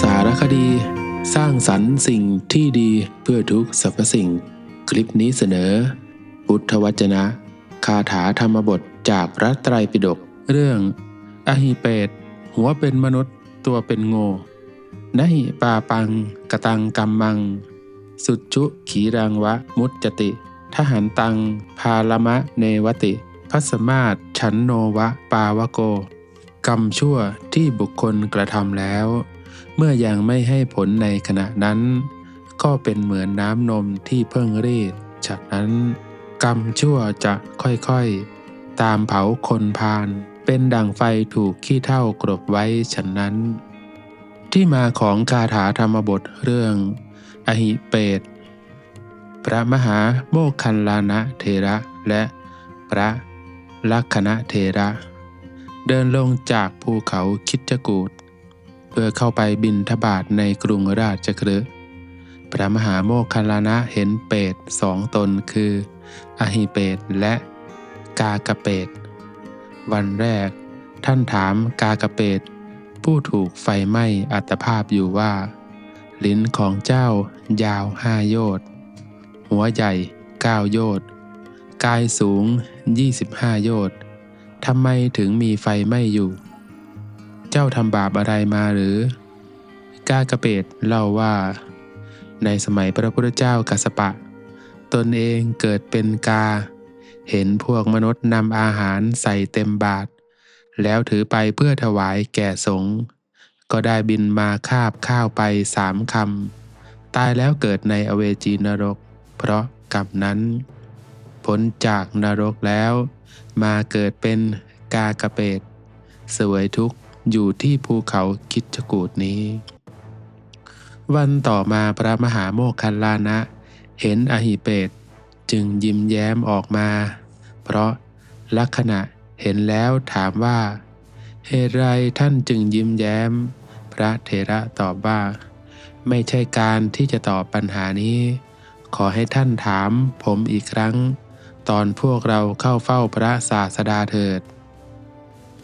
สารคดี สร้างสรรค์สิ่งที่ดีเพื่อทุกสรรพสิ่ง คลิปนี้เสนอ พุทธวจนะ คาถาธรรมบทจากพระไตรปิฎกเรื่อง อหิเปต หัวเป็นมนุษย์ตัวเป็นโง่นหิปาปัง กตังกัมมัง สุดชุขีรังวะ มุจจติ ทหันตัง พาลมะเนวติพัสมาตฉันโนวะ ปาวโก กรรมชั่วที่บุคคลกระทำแล้ว เมื่อยังไม่ให้ผลในขณะนั้น ก็เป็นเหมือนน้ำนมที่เพิ่งรีดจากนั้น กรรมชั่วจะค่อยๆ ตามเผาคนพาลเป็นดังไฟถูกขี้เท่ากรบไว้ฉันนั้น ที่มาของคาถาธรรมบทเรื่อง อหิเปต พระมหาโมคคัลลานะเทระและพระลักขณะเทระ เดินลงจากภูเขาคิดจกูด เพื่อเข้าไปบินทบาทในกรุงราชคฤห์พระมหาโมคคัลลานะเห็นเปตสองตนคืออหิเปตและกากะเปต วันแรก ท่านถามกากะเปต ผู้ถูกไฟไหม้อัตภาพอยู่ว่า ลิ้นของเจ้ายาวห้าโยชน์หัวใหญ่เก้าโยชน์กายสูง 25 โยชน์ทำไมถึงมีไฟไหม้อยู่ เจ้าทำบาปอะไรมาหรือ กากระเปดเล่าว่า ในสมัยพระพุทธเจ้ากัสสปะ ตนเองเกิดเป็นกา เห็นพวกมนุษย์นำอาหารใส่เต็มบาตรแล้วถือไปเพื่อถวายแก่สงฆ์ก็ได้บินมาคาบข้าวไปสามคำ ตายแล้วเกิดในอเวจีนรก เพราะกรรมนั้นพ้นจากนรกแล้ว มาเกิดเป็นกากระเปดสวยทุกข์ อยู่ที่ภูเขาคิดจกูดนี้ วันต่อมาพระมหาโมคคัลลานะ เห็นอหิเปตจึงยิ้มแย้มออกมา เพราะลักษณะเห็นแล้วถามว่า เหตุไรท่านจึงยิ้มแย้ม พระเถระตอบว่า ไม่ใช่การที่จะตอบปัญหานี้ ขอให้ท่านถามผมอีกครั้ง ตอนพวกเราเข้าเฝ้าพระศาสดาเถิด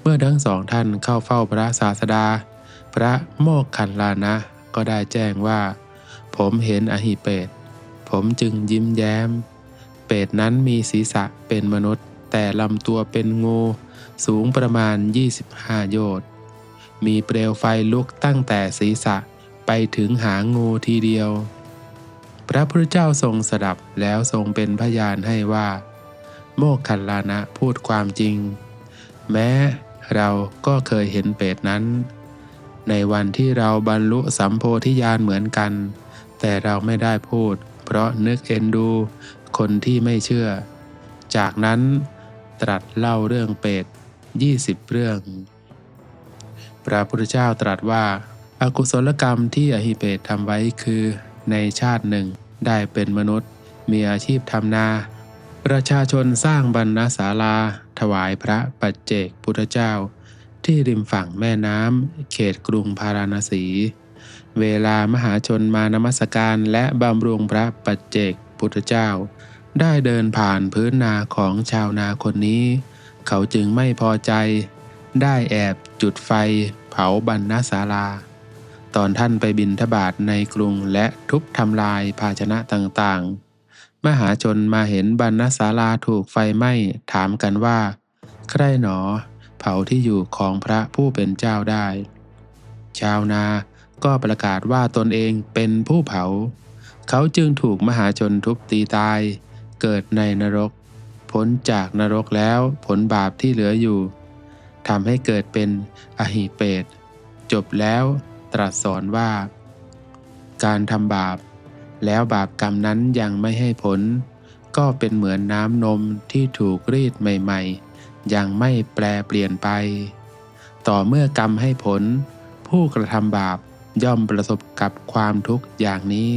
มื่อทั้งสองท่านเข้าเฝ้าพระศาสดา พระโมกขันลานะก็ได้แจ้งว่า ผมเห็นอหิเปต ผมจึงยิ้มแย้ม เปตนั้นมีศีรษะเป็นมนุษย์ แต่ลำตัวเป็นงู สูงประมาณ 25 โยชน์ มีเปลวไฟลุกตั้งแต่ศีรษะไปถึงหางงูทีเดียว พระพุทธเจ้าทรงสดับแล้วทรงเป็นพยานให้ว่า โมกขันลานะพูดความจริง แม้ เราก็เคยเห็นเปรตนั้น ในวันที่เราบรรลุสัมโพธิญาณเหมือนกัน แต่เราไม่ได้พูด เพราะนึกเอ็นดู คนที่ไม่เชื่อ จากนั้นตรัสเล่าเรื่องเปรต20 เรื่อง พระพุทธเจ้าตรัสว่าอากุศลกรรมที่อหิเปตทำไว้คือ ในชาติหนึ่งได้เป็นมนุษย์ มีอาชีพทำนา ประชาชนสร้างบรรณศาลา ถวายพระปัจเจกพุทธเจ้า ที่ริมฝั่งแม่น้ำเขตกรุงพาราณสี เวลามหาชนมานมัสการและบำรุงพระปัจเจกพุทธเจ้า ได้เดินผ่านพื้นนาของชาวนาคนนี้ เขาจึงไม่พอใจ ได้แอบจุดไฟเผาบรรณศาลา ตอนท่านไปบินทบาทในกรุงและทุบทำลายภาชนะต่างๆ มหาชนมาเห็นบรรณศาลาถูกไฟไหม้ถามกันว่า ใครหนอ เผาที่อยู่ของพระผู้เป็นเจ้าได้ ชาวนาก็ประกาศว่าตนเองเป็นผู้เผา เขาจึงถูกมหาชนทุบตีตาย เกิดในนรก พ้นจากนรกแล้วผลบาปที่เหลืออยู่ทำให้เกิดเป็นอหิเปตจบแล้วตรัสสอนว่า การทำบาป แล้วบาปกรรมนั้นยังไม่ให้ผล ก็เป็นเหมือนน้ำนมที่ถูกรีดใหม่ๆ ยังไม่แปลเปลี่ยนไป ต่อเมื่อกรรมให้ผล ผู้กระทำบาปย่อมประสบกับความทุกข์อย่างนี้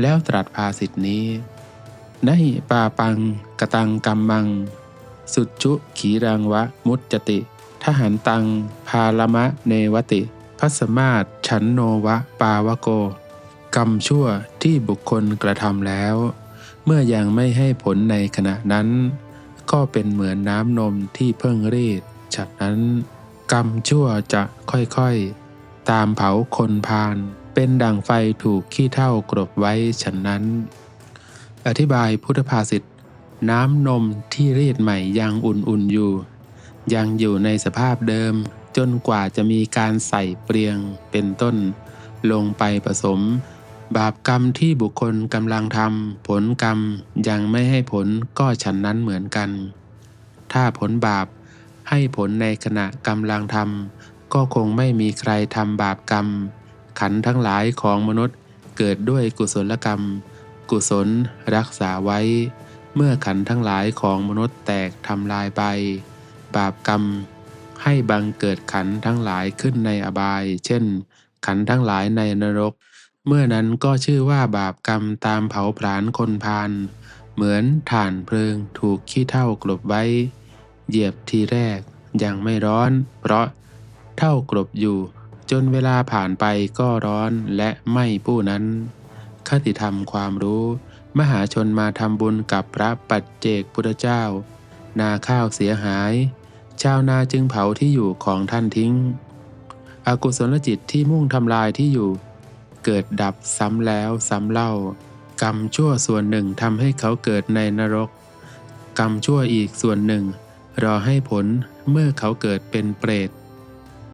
แล้วตรัสภาสิทธินี้นหิปาปังกตังกัมมัง สุดชุขีรังวะมุจจติ ทหันตัง พาลมะเนวติ พัสมาตฉันโนวะปาวโก กรรมชั่วที่บุคคลกระทำแล้ว เมื่อยังไม่ให้ผลในขณะนั้น ก็เป็นเหมือนน้ำนมที่เพิ่งรีดฉะนั้น กรรมชั่วจะค่อยๆ ตามเผาคนพาลเป็นดั่งไฟถูกขี้เถ้ากรบไว้ฉันนั้น อธิบายพุทธภาษิตน้ำนมที่รีดใหม่ยังอุ่นๆอยู่ ยังอยู่ในสภาพเดิม จนกว่าจะมีการใส่เปลียงเป็นต้น ลงไปผสม บาปกรรมที่บุคคลกำลังทำผลกรรมยังไม่ให้ผลก็ฉันนั้นเหมือนกัน ถ้าผลบาปให้ผลในขณะกำลังทำก็คงไม่มีใครทำบาปกรรม ขันทั้งหลายของมนุษย์เกิดด้วยกุศลกรรม กุศลรักษาไว้ เมื่อขันทั้งหลายของมนุษย์แตกทำลายไป บาปกรรม ให้บังเกิดขันทั้งหลายขึ้นในอบาย เช่น ขันทั้งหลายในนรก เมื่อนั้นก็ชื่อว่าบาปกรรมตามเผาผลาญคนพาลเหมือนถ่านเพลิงถูกขี้เท่ากลบไว้ เหยียบทีแรกยังไม่ร้อน เพราะเท่ากลบอยู่ จนเวลาผ่านไปก็ร้อนและไม่ผู้นั้น คติธรรมความรู้ มหาชนมาทำบุญกับพระปัจเจกพุทธเจ้า นาข้าวเสียหาย ชาวนาจึงเผาที่อยู่ของท่านทิ้ง อกุศลจิตที่มุ่งทำลายที่อยู่ เกิดดับซ้ำแล้วซ้ำเล่า กรรมชั่วส่วนหนึ่งทำให้เขาเกิดในนรก กรรมชั่วอีกส่วนหนึ่ง รอให้ผลเมื่อเขาเกิดเป็นเปรต